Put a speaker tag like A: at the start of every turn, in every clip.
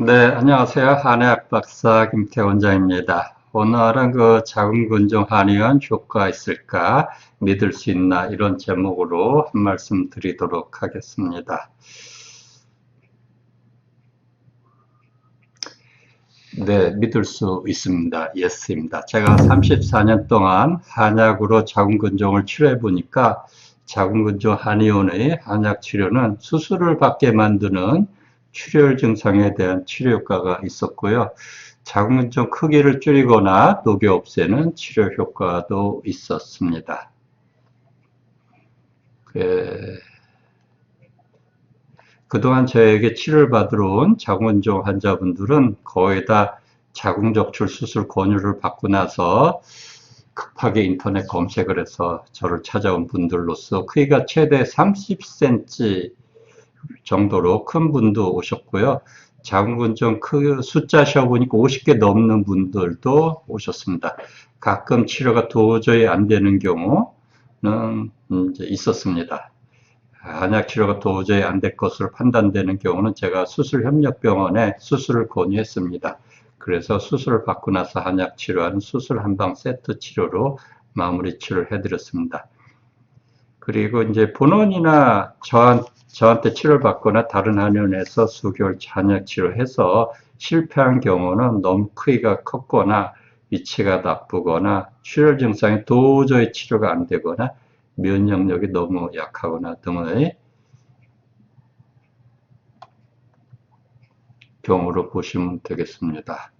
A: 네, 안녕하세요. 한의학 박사 김태 원장입니다. 오늘은 그 자궁 근종 한의원 효과가 있을까 믿을 수 있나 이런 제목으로 한 말씀 드리도록 하겠습니다. 네, 믿을 수 있습니다. 예스입니다. 제가 34년 동안 한약으로 자궁 근종을 치료해 보니까 자궁 근종 한의원의 한약 치료는 수술을 받게 만드는 출혈 증상에 대한 치료 효과가 있었고요. 자궁근종 크기를 줄이거나 녹여 없애는 치료 효과도 있었습니다. 그, 그동안 저에게 치료를 받으러 온 자궁근종 환자분들은 거의 다 자궁적출 수술 권유를 받고 나서 급하게 인터넷 검색을 해서 저를 찾아온 분들로서 크기가 최대 30cm 정도로 큰 분도 오셨고요. 작은 분 좀 크, 숫자 쉬어보니까 50개 넘는 분들도 오셨습니다. 가끔 치료가 도저히 안 되는 경우는 이제 있었습니다. 한약 치료가 도저히 안 될 것으로 판단되는 경우는 제가 수술협력병원에 수술을 권유했습니다. 그래서 수술을 받고 나서 한약 치료하는 수술 한방 세트 치료로 마무리 치료를 해드렸습니다. 그리고 이제 본원이나 저한, 저한테 치료를 받거나 다른 한의원에서 수개월 잔약 치료해서 실패한 경우는 너무 크기가 컸거나 위치가 나쁘거나 출혈 증상이 도저히 치료가 안 되거나 면역력이 너무 약하거나 등의 경우로 보시면 되겠습니다.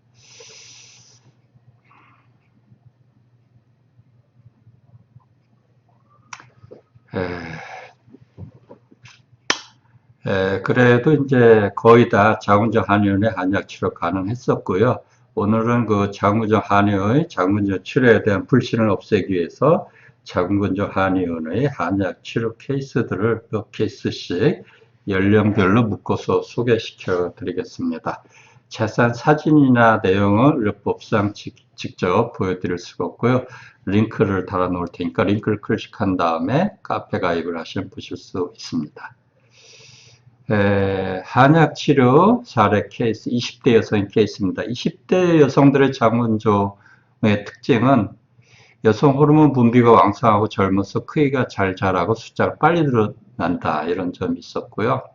A: 에, 그래도 이제 거의 다 자궁적 한의원의 한약 치료 가능했었고요. 오늘은 그 자궁적 한의의 자궁적 치료에 대한 불신을 없애기 위해서 자궁근적 한의원의 한약 치료 케이스들을 몇 케이스씩 연령별로 묶어서 소개시켜 드리겠습니다. 자세한 사진이나 내용은 의료법상 직접 보여드릴 수가 없고요. 링크를 달아 놓을 테니까 링크를 클릭한 다음에 카페 가입을 하시면 보실 수 있습니다. 에, 한약 치료 사례 케이스 20대 여성 케이스입니다. 20대 여성들의 장문조의 특징은 여성 호르몬 분비가 왕성하고 젊어서 크기가 잘 자라고 숫자가 빨리 드러난다 이런 점이 있었고요.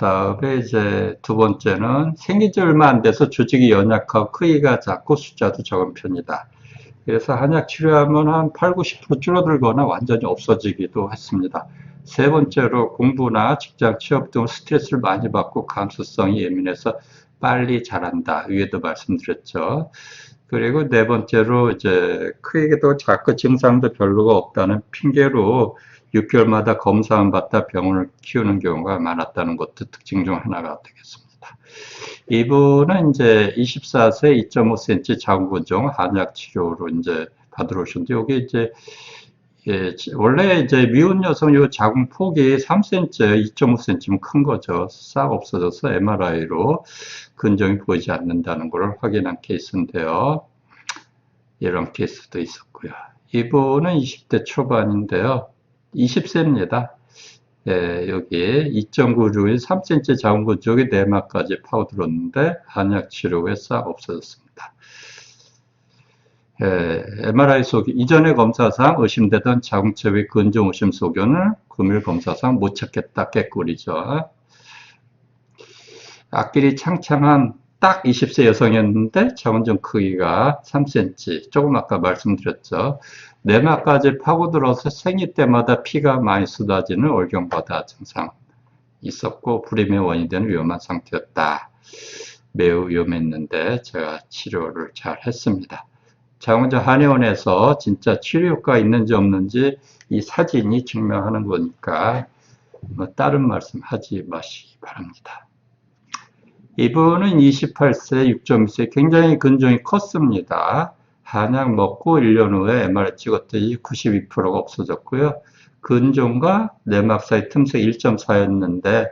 A: 그 다음에 이제 두 번째는 생긴 지 얼마 안 돼서 조직이 연약하고 크기가 작고 숫자도 적은 편이다. 그래서 한약 치료하면 한 8, 90% 줄어들거나 완전히 없어지기도 했습니다. 세 번째로 공부나 직장 취업 등 스트레스를 많이 받고 감수성이 예민해서 빨리 자란다. 위에도 말씀드렸죠. 그리고 네 번째로 이제 크게도 자꾸 증상도 별로가 없다는 핑계로 6개월마다 검사만 받다 병원을 키우는 경우가 많았다는 것도 특징 중 하나가 되겠습니다. 이분은 이제 24세 2.5cm 자궁근종 한약 치료로 이제 받으러 오셨는데 여기 이제 예, 원래 이제 미혼 여성 요 자궁 폭이 3cm, 2.5cm면 큰 거죠. 싹 없어져서 MRI로 근종이 보이지 않는다는 걸 확인한 케이스인데요. 이런 케이스도 있었고요. 이분은 20대 초반인데요. 20세입니다. 예, 여기 2.9주에 3cm 자궁근 쪽에 내막까지 파고들었는데 한약 치료 싹 없어졌습니다. 예, MRI 소견, 이전의 검사상 의심되던 자궁첩의 근종 의심 소견을 금일 검사상 못 찾겠다 깨꿀이죠. 앞길이 창창한 딱 20세 여성이었는데 자궁정 크기가 3cm, 조금 아까 말씀드렸죠. 내막까지 파고들어서 생리 때마다 피가 많이 쏟아지는 올경바다 증상 있었고 불임의 원인이 되는 위험한 상태였다. 매우 위험했는데 제가 치료를 잘 했습니다. 자, 먼저 한의원에서 진짜 치료 효과가 있는지 없는지 이 사진이 증명하는 거니까 뭐 다른 말씀 하지 마시기 바랍니다. 이분은 28세, 6.2세 굉장히 근종이 컸습니다. 한약 먹고 1년 후에 MRI 찍었더니 92%가 없어졌고요. 근종과 내막 사이 틈새 1.4였는데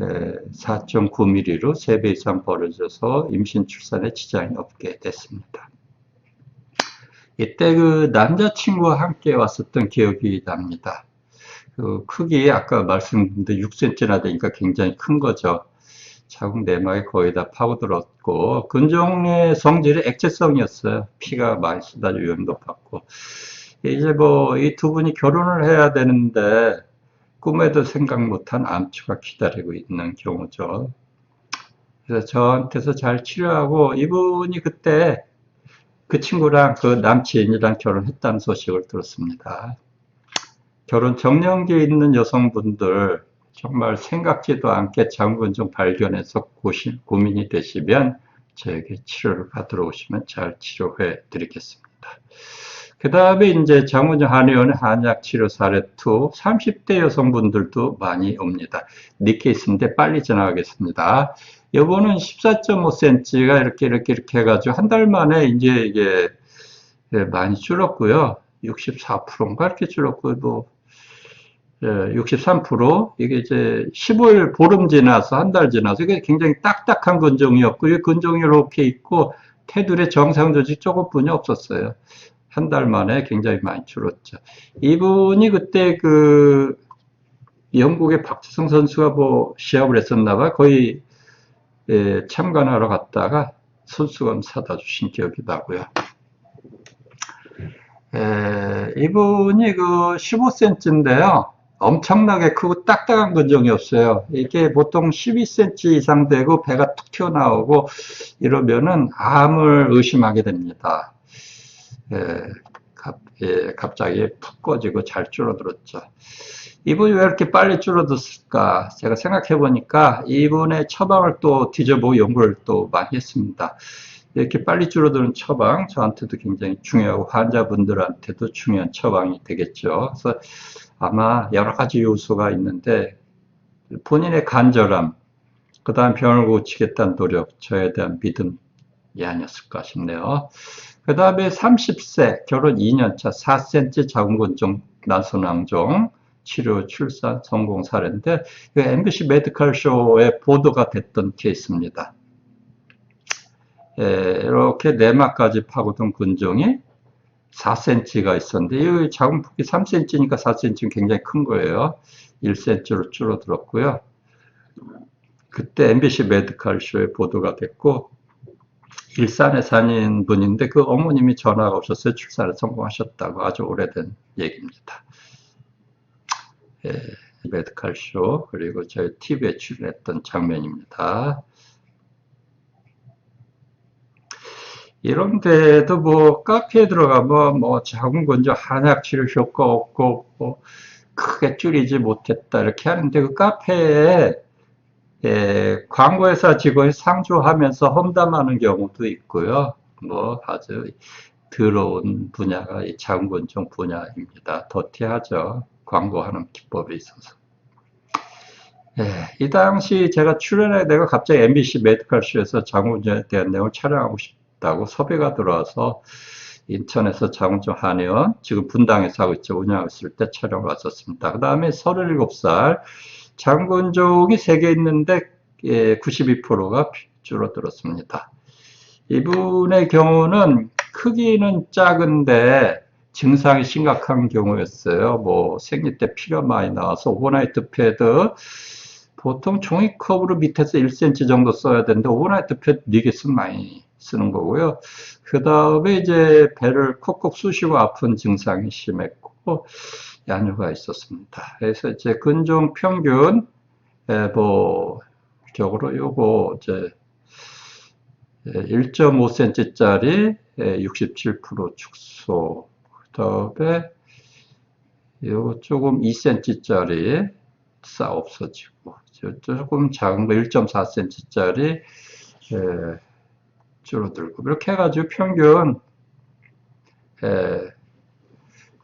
A: 4.9mm로 3배 이상 벌어져서 임신 출산에 지장이 없게 됐습니다. 이때 그 남자친구와 함께 왔었던 기억이 납니다. 그 크기 아까 말씀드린 6cm나 되니까 굉장히 큰 거죠. 자궁 내막에 거의 다 파고들었고 근종의 성질이 액체성이었어요. 피가 많이 쏟아져 위험이 높았고 이제 뭐 이 두 분이 결혼을 해야 되는데 꿈에도 생각 못한 암추가 기다리고 있는 경우죠. 그래서 저한테서 잘 치료하고 이분이 그때 그 친구랑 그 남친이랑 결혼했다는 소식을 들었습니다. 결혼 정년기에 있는 여성분들 정말 생각지도 않게 장군종 발견해서 고심, 고민이 되시면 저에게 치료를 받으러 오시면 잘 치료해 드리겠습니다. 그 다음에 이제 장군종 한의원의 한약 치료 사례 2 30대 여성분들도 많이 옵니다. 네 케이스인데 빨리 지나가겠습니다. 요거는 14.5cm가 이렇게 이렇게 이렇게 해가지고 한 달 만에 이제 이게 예, 많이 줄었고요. 64%인가 이렇게 줄었고 뭐 63% 이게 이제 15일 보름 지나서 한 달 지나서 이게 굉장히 딱딱한 근종이었고 이 근종이 이렇게 있고 테두리에 정상 조직 조금뿐이 없었어요. 한 달 만에 굉장히 많이 줄었죠. 이분이 그때 그 영국의 박지성 선수가 뭐 시합을 했었나 봐. 거의 예, 참관하러 갔다가 손수건 사다 주신 기억이 나고요. 예, 이분이 그 15cm인데요. 엄청나게 크고 딱딱한 근종이었어요. 이게 보통 12cm 이상 되고 배가 툭 튀어나오고 이러면은 암을 의심하게 됩니다. 예, 갑, 예, 갑자기 푹 꺼지고 잘 줄어들었죠. 이분이 왜 이렇게 빨리 줄어들었을까? 제가 생각해 보니까 이분의 처방을 또 뒤져보고 연구를 또 많이 했습니다. 이렇게 빨리 줄어드는 처방 저한테도 굉장히 중요하고 환자분들한테도 중요한 처방이 되겠죠. 그래서 아마 여러 가지 요소가 있는데 본인의 간절함, 그 다음 병을 고치겠다는 노력, 저에 대한 믿음이 아니었을까 싶네요. 그 다음에 30세, 결혼 2년차, 4cm 자궁근종 난소낭종, 치료 출산 성공 사례인데 MBC 메디컬 쇼에 보도가 됐던 케이스입니다. 에, 이렇게 내막까지 파고든 근종이 4cm가 있었는데 이 자궁폭이 3cm니까 4cm는 굉장히 큰 거예요. 1cm로 줄어들었고요. 그때 MBC 메디컬 쇼에 보도가 됐고 일산에 사는 분인데 그 어머님이 전화가 오셨어요. 출산에 성공하셨다고 아주 오래된 얘기입니다. 예, 메디컬 쇼 그리고 저희 TV에 출연했던 장면입니다. 이런 데도 뭐 카페에 들어가면 뭐 자궁건조 한약 치료 효과 없고 뭐 크게 줄이지 못했다 이렇게 하는데 그 카페에 예, 광고회사 직원이 상주하면서 험담하는 경우도 있고요. 뭐 아주 더러운 분야가 이 자궁건조 분야입니다. 더티하죠. 광고하는 기법에 있어서. 예, 이 당시 제가 출연해야 되고 갑자기 MBC 메디컬쇼에서 자궁건조에 대한 내용을 촬영하고 싶 다고 섭외가 들어와서 인천에서 자궁조 한의원, 지금 분당에서 하고 있죠. 운영하고 있을 때 촬영을 왔었습니다. 그 다음에 37살, 장군족이 3개 있는데 예, 92%가 줄어들었습니다. 이분의 경우는 크기는 작은데 증상이 심각한 경우였어요. 뭐 생리 때 피가 많이 나와서 오버나이트 패드 보통 종이컵으로 밑에서 1cm 정도 써야 되는데 오버나이트 패드 4개 쓰면 많이 쓰는 거고요. 그 다음에 이제 배를 콕콕 쑤시고 아픈 증상이 심했고 양효가 있었습니다. 그래서 이제 근종 평균 뭐 적으로 요거 이제 1.5cm짜리 67% 축소 그 다음에 요거 조금 2cm짜리 싸 없어지고 조금 작은 거 1.4cm짜리 줄어들고 이렇게 해가지고 평균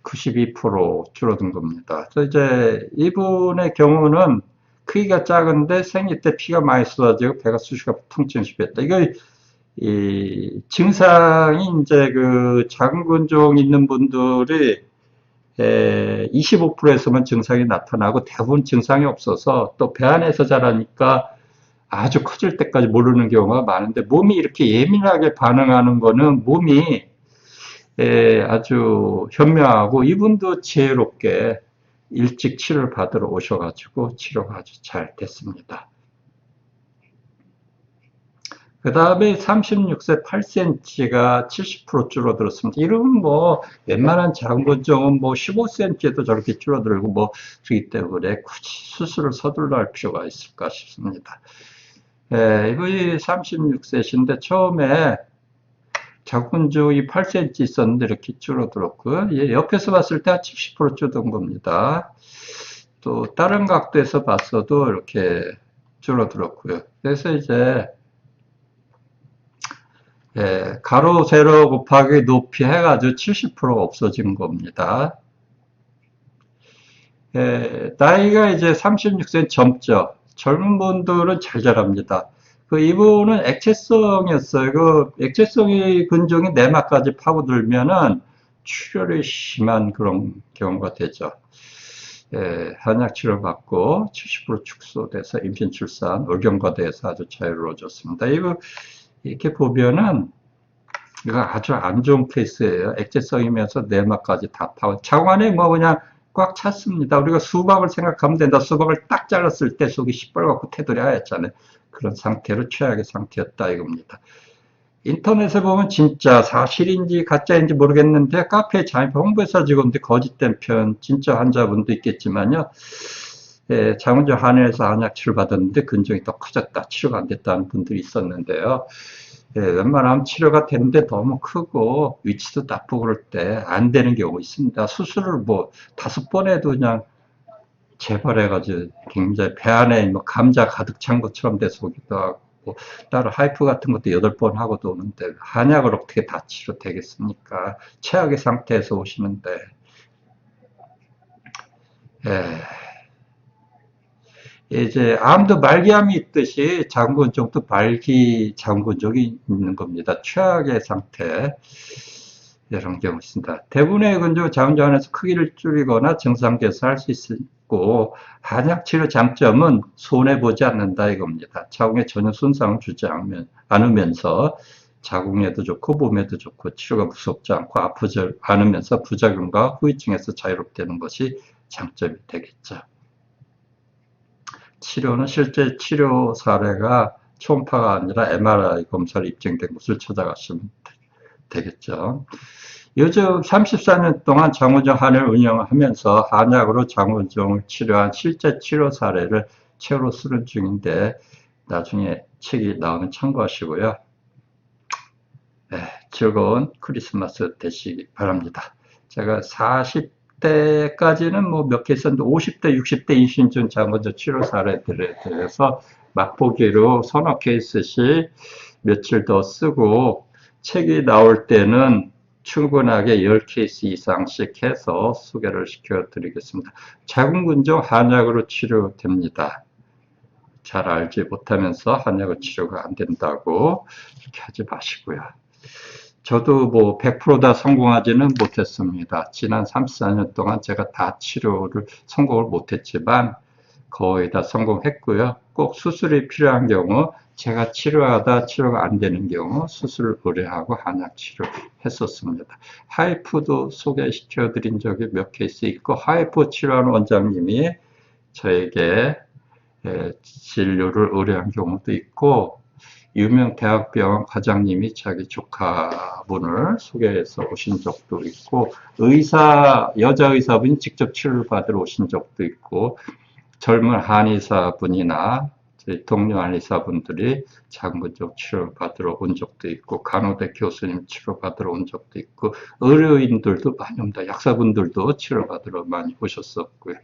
A: 92% 줄어든 겁니다. 그래서 이제 이분의 경우는 크기가 작은데 생리 때 피가 많이 쏟아지고 배가 수시가 통증이 심했다. 이거 이 증상이 이제 그 작은 근종 있는 분들이 25%에서만 증상이 나타나고 대부분 증상이 없어서 또 배 안에서 자라니까 아주 커질 때까지 모르는 경우가 많은데 몸이 이렇게 예민하게 반응하는 거는 몸이 아주 현명하고 이분도 지혜롭게 일찍 치료를 받으러 오셔가지고 치료가 아주 잘 됐습니다. 그 다음에 36세 8cm가 70% 줄어들었습니다. 이러면 뭐 웬만한 장군종은 뭐 15cm도 저렇게 줄어들고 뭐 그렇기 때문에 굳이 수술을 서둘러 할 필요가 있을까 싶습니다. 예, 이분이 36세신데 처음에 자군종이 8cm 있었는데 이렇게 줄어들었고요. 예, 옆에서 봤을 때 한 70% 줄어든 겁니다. 또 다른 각도에서 봤어도 이렇게 줄어들었고요. 그래서 이제 예, 가로 세로 곱하기 높이 해가지고 70%가 없어진 겁니다. 예, 나이가 이제 36세 젊죠. 젊은 분들은 잘 자랍니다. 그 이분은 액체성이었어요. 그 액체성이 근종이 내막까지 파고들면은 출혈이 심한 그런 경우가 되죠. 예, 한약 치료 받고 70% 축소돼서 임신 출산 의경과대에서 아주 자유로워졌습니다. 이거 이렇게 보면은 이거 아주 안 좋은 케이스예요. 액체성이면서 내막까지 다 파고 자관에 뭐 그냥 꽉 찼습니다. 우리가 수박을 생각하면 된다. 수박을 딱 잘랐을 때 속이 시뻘겋고 테두리 하였잖아요. 그런 상태로 최악의 상태였다 이겁니다. 인터넷에 보면 진짜 사실인지 가짜인지 모르겠는데 카페에 잠입 홍보사 직원들 거짓된 편 진짜 환자분도 있겠지만요. 예, 장원조 한의에서 한약 치료 받았는데 근종이 더 커졌다 치료가 안 됐다는 분들이 있었는데요. 예, 웬만하면 치료가 되는데 너무 크고 위치도 나쁘고 그럴 때 안 되는 경우 있습니다. 수술을 뭐 다섯 번 해도 그냥 재발해가지고 굉장히 배 안에 뭐 감자 가득 찬 것처럼 돼서 오기도 하고 따로 하이프 같은 것도 여덟 번 하고도 오는데 한약을 어떻게 다 치료되겠습니까? 최악의 상태에서 오시는데 예. 이제 암도 말기암이 있듯이 장군종도 말기 장군종이 있는 겁니다. 최악의 상태 이런 경우 있습니다. 대부분의 장군종 안에서 크기를 줄이거나 증상 개선할 수 있고 한약 치료 장점은 손해 보지 않는다 이겁니다. 자궁에 전혀 손상을 주지 않으면서 자궁에도 좋고 몸에도 좋고 치료가 무섭지 않고 아프지 않으면서 부작용과 후유증에서 자유롭다는 것이 장점이 되겠죠. 치료는 실제 치료 사례가 초음파가 아니라 MRI 검사를 입증된 곳을 찾아가시면 되겠죠. 요즘 34년 동안 장우정 한을 운영하면서 한약으로 장우정을 치료한 실제 치료 사례를 책으로 쓰는 중인데 나중에 책이 나오면 참고하시고요. 네, 즐거운 크리스마스 되시기 바랍니다. 제가 40 40대까지는 뭐 몇 개 있었는데 50대, 60대 임신중 장원저 치료 사례들에 대해서 맛보기로 서너 케이스씩 며칠 더 쓰고 책이 나올 때는 충분하게 10케이스 이상씩 해서 소개를 시켜 드리겠습니다. 자궁근종 한약으로 치료됩니다. 잘 알지 못하면서 한약을 치료가 안 된다고 이렇게 하지 마시고요. 저도 뭐 100%다 성공하지는 못했습니다. 지난 34년 동안 제가 다 치료를 성공을 못했지만 거의 다 성공했고요. 꼭 수술이 필요한 경우 제가 치료하다 치료가 안 되는 경우 수술을 의뢰하고 한약 치료 했었습니다. 하이프도 소개시켜 드린 적이 몇 케이스 있고 하이프 치료하는 원장님이 저에게 진료를 의뢰한 경우도 있고 유명 대학병원 과장님이 자기 조카분을 소개해서 오신 적도 있고 의사 여자 의사분이 직접 치료를 받으러 오신 적도 있고 젊은 한의사분이나 동료 한의사분들이 장근적 치료를 받으러 온 적도 있고 간호대 교수님 치료 받으러 온 적도 있고 의료인들도 많이 옵니다. 약사분들도 치료 받으러 많이 오셨었고요.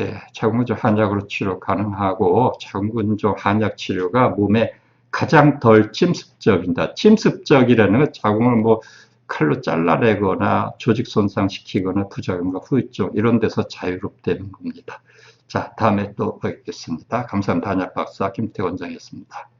A: 예, 자궁근적 한약으로 치료 가능하고 자궁근적 한약 치료가 몸에 가장 덜 침습적이다. 침습적이라는 건 자궁을 뭐 칼로 잘라내거나 조직 손상시키거나 부작용과 후유증 이런 데서 자유롭다는 겁니다. 자, 다음에 또 뵙겠습니다. 감사합니다. 한약 박사 김태원장이었습니다.